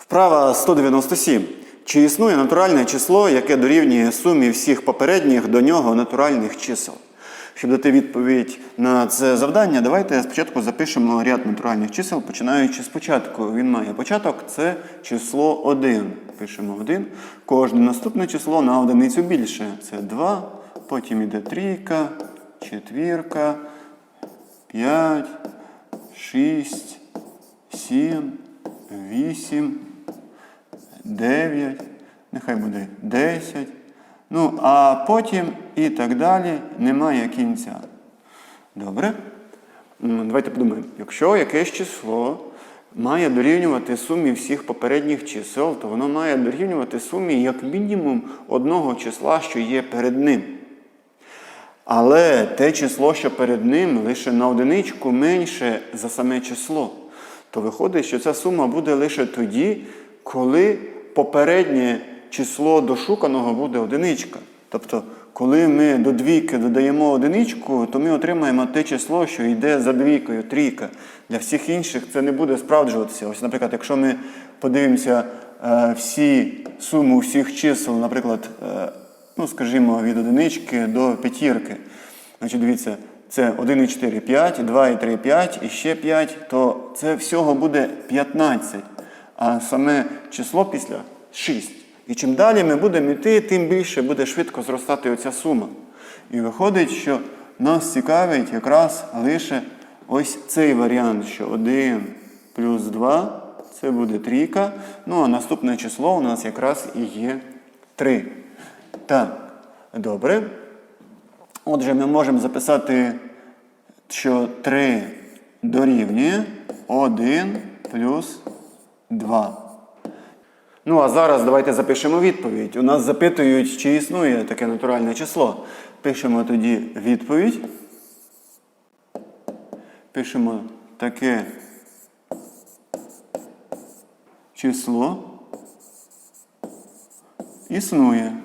Вправа 197. Чи існує натуральне число, яке дорівнює сумі всіх попередніх до нього натуральних чисел? Щоб дати відповідь на це завдання, давайте спочатку запишемо ряд натуральних чисел, починаючи спочатку. Він має початок це число 1. Пишемо 1. Кожне наступне число на одиницю більше. Це 2, потім іде трійка, четвірка, 5, 6, 7, 8, 9, нехай буде 10. Ну, а потім і так далі немає кінця. Добре? Давайте подумаємо. Якщо якесь число має дорівнювати сумі всіх попередніх чисел, то воно має дорівнювати сумі як мінімум одного числа, що є перед ним. Але те число, що перед ним, лише на одиничку менше за саме число. То виходить, що ця сума буде лише тоді, коли попереднє число до шуканого буде одиничка. Тобто, коли ми до двійки додаємо одиничку, то ми отримаємо те число, що йде за двійкою, трійка. Для всіх інших це не буде справджуватися. Ось, наприклад, якщо ми подивимося е, всі суму всіх чисел, наприклад, е, ну, скажімо, від одинички до п'ятірки. Значить, дивіться, це 1 і 4 5, 2 і 3 5, і ще 5, то це всього буде 15. А саме число після 6. І чим далі ми будемо йти, тим більше буде швидко зростати оця сума. І виходить, що нас цікавить якраз лише ось цей варіант, що 1 плюс 2 це буде трійка. Ну а наступне число у нас якраз і є 3. Так, добре. Отже, ми можемо записати, що 3 дорівнює 1 плюс 2. Ну, а зараз давайте запишемо відповідь. У нас запитують, чи існує таке натуральне число. Пишемо тоді відповідь. Пишемо таке число. Існує.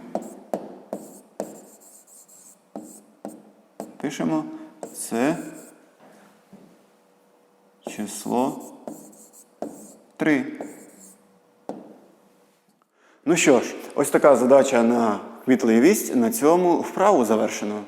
Пишемо це число 3. Ну що ж, ось така задача на кмітливість. На цьому вправу завершено.